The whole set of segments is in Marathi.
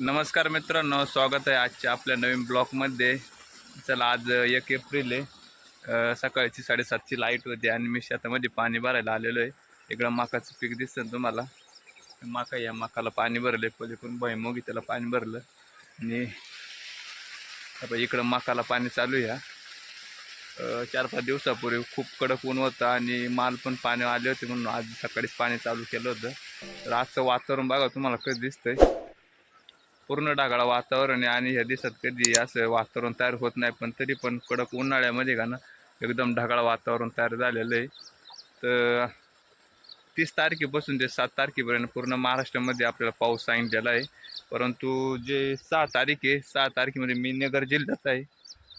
नमस्कार मित्रांनो स्वागत आहे आजच्या आपल्या नवीन ब्लॉकमध्ये चला आज एक एप्रिल आहे. सकाळची साडेसातची लाइट होती आणि मी शेतामध्ये पाणी भरायला आलेलो आहे. इकडं माकाचं पीक दिसतं तुम्हाला. माका या माकाला पाणी भरलं आहे पलीकडून भैमोगी त्याला पाणी भरलं. आणि आता इकडं माकाला पाणी चालू या चार पाच दिवसापूर्वी खूप कडक ऊन होतं आणि माल पण पाणी आले होते म्हणून आज सकाळीच पाणी चालू केलं होतं. तर आजचं वातावरण बघा तुम्हाला कसं दिसतंय. पूर्ण ढगाळ वातावरण आहे आणि ह्या दिवसात कधी असं वातावरण तयार होत नाही पण तरी पण कडक उन्हाळ्यामध्ये का ना एकदम ढगाळ वातावरण तयार झालेलं आहे. तर तीस तारखेपासून ते सात तारखेपर्यंत पूर्ण महाराष्ट्रामध्ये आपल्याला पाऊस सांगितलेला आहे. परंतु जे सहा तारीख आहे सहा तारखेमध्ये मी नगर जिल्ह्यात आहे.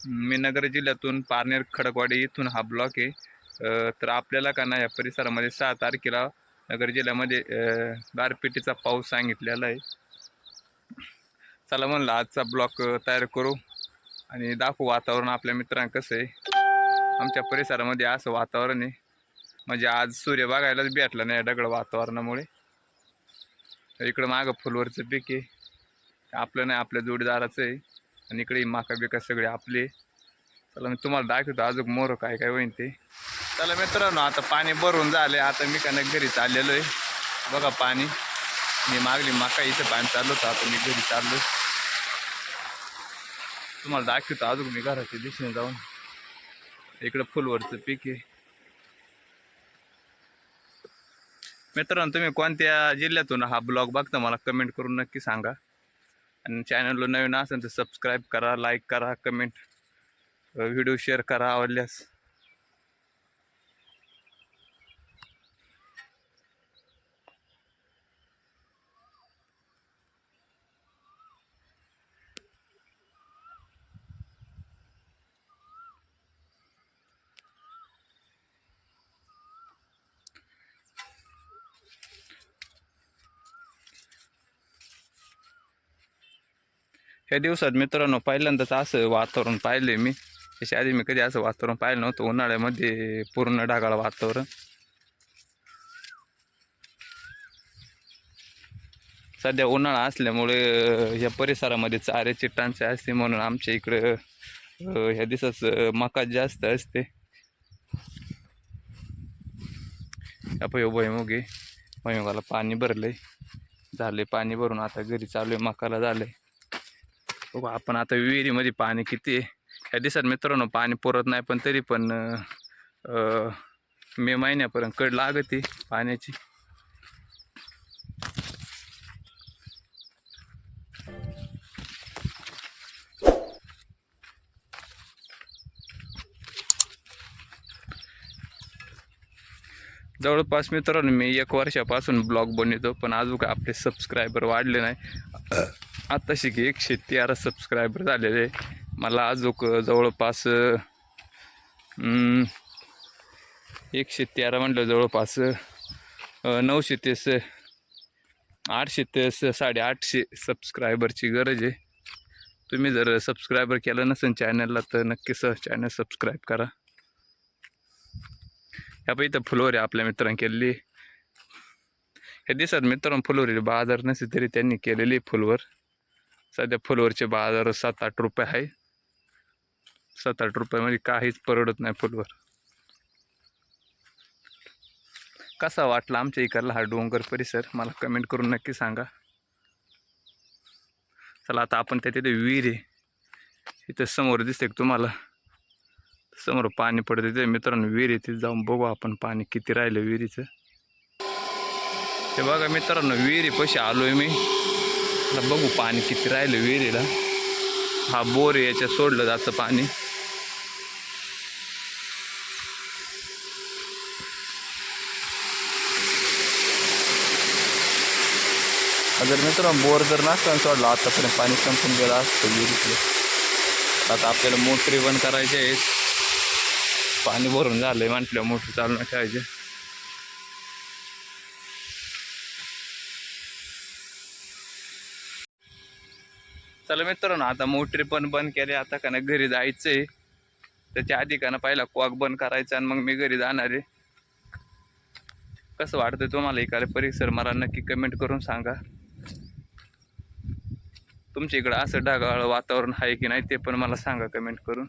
मी नगर जिल्ह्यातून पारनेर खडकवाडी इथून हा ब्लॉक आहे. तर आपल्याला का ना या परिसरामध्ये सहा तारखेला नगर जिल्ह्यामध्ये गारपिटीचा पाऊस सांगितलेला आहे. चला म्हणलं आजचा ब्लॉक तयार करू. आणि दाखवू वातावरण आपल्या मित्रांना कसं आहे. आमच्या परिसरामध्ये असं वातावरण आहे. म्हणजे आज सूर्य बघायलाच भेटला नाही दगड वातावरणामुळे. इकडं मागं फुलवरचं पीक आहे. आपलं नाही आपल्या जोडीदाराचं आहे. आणि इकडे माका बिका सगळे आपले. चला मी तुम्हाला दाखवतो अजून मोर काय काय होईन ते. चला मित्रांनो आता पाणी भरून झाले आता मी का नाही घरी चाललेलो आहे. बघा पाणी. मी मागली माका इथं पाणी चाललो होतं आता मी घरी चाललो तुम्हाला दाखवतो अजून मी घराच्या दिशेने जाऊन. इकडं फुलवरचं पीक आहे. मित्रांनो तुम्ही कोणत्या जिल्ह्यातून हा ब्लॉग बघता मला कमेंट करून नक्की सांगा. आणि चॅनलला नवीन असेल तर सबस्क्राईब करा लाईक करा कमेंट व्हिडिओ शेअर करा आवडल्यास. ह्या दिवसात मित्रांनो पहिल्यांदाच असं वातावरण पाहिलं मी. त्याच्या आधी मी कधी असं वातावरण पाहिलं नव्हतं. उन्हाळ्यामध्ये पूर्ण ढगाळ वातावरण. सध्या उन्हाळा असल्यामुळे या परिसरामध्ये चाऱ्याची टंचाई असते म्हणून आमच्या इकडं ह्या दिवसाच मका जास्त असते. आपण भैमुगे भैमुगाला पाणी भरलंय. झाले पाणी भरून आता घरी चालू आहे. मकाला झालंय. बघू आपण आता विहिरीमध्ये पाणी किती आहे. ह्या दिवसात मित्रांनो पाणी पुरत नाही पण तरी पण मे महिन्यापर्यंत कड लागते पाण्याची. जवळपास मित्रांनो मी एक वर्षापासून ब्लॉग बनवतो पण अजून काय आपले सबस्क्रायबर वाढले नाही. आत्ताशी की एकशे तेरा सबस्क्रायबर झालेले मला अजून जवळपास एकशे तेरा म्हटलं जवळपास नऊशे ते स आठशे ते साडेआठशे सबस्क्रायबरची गरज आहे. तुम्ही जर सबस्क्रायबर केलं नसेल चॅनलला तर नक्की स चॅनल सबस्क्राईब करा. ह्या पण इथं फुलोरी आपल्या मित्रांनी केलेली. हे दिसत मित्रांनो फुलवरी बाजार नसे तरी त्यांनी केलेली आहे फुलवर. सध्या फुलवरचे बाजार सात आठ रुपये आहे. सात आठ रुपयामध्ये काहीच परवडत नाही फुलवर. कसा वाटला आमच्या इकडला हा डोंगर परिसर? मला कमेंट करून नक्की सांगा. चला आता आपण त्या तिथे विहीर आहे. इथं समोर दिसते तुम्हाला? समोर पाणी पडते ते मित्रांनो विहिरीत तिथे जाऊन बघू आपण पाणी किती राहिलं विहिरीचं. ते बघा मित्रांनो विहिरी पशी आलोय मी. बघू पाणी किती राहिलं विहिरीला. हा बोर याच्या याच्यात सोडलं जातं पाणी. जर मित्रांनो बोर जर नसताना सोडला आतापर्यंत पाणी संपून गेलं असतं विहिरीतलं. आता आपल्याला मोटरी बंद करायची आहेत पाणी भरून झालंय म्हटलं मोटर चालू नाही ठेवायचे चला मित्रांनो आता मोटरी पण बंद केली आता का नाही घरी जायचंय. त्याच्या आधी का ना पहिला कॉक बंद करायचा आणि मग मी घरी जाणार आहे. कसं वाटतं तुम्हाला इकडे परिसर मला नक्की कमेंट करून सांगा. तुमच्या इकडं असं ढगाळ वातावरण आहे की नाही ते पण मला सांगा कमेंट करून.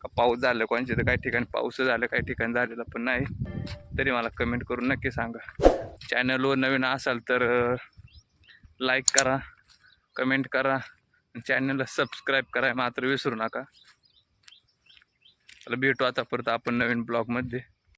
का पाऊस झालं कोणाच्या तर काही ठिकाणी पाऊस झालं काही ठिकाणी झालेला पण नाही. तरी मला कमेंट करून नक्की सांगा. चॅनलवर नवीन असाल तर लाईक करा कमेंट करा चॅनलला सबस्क्राईब करा मात्र विसरू नका. चला भेटू आता परत आपण नवीन ब्लॉगमध्ये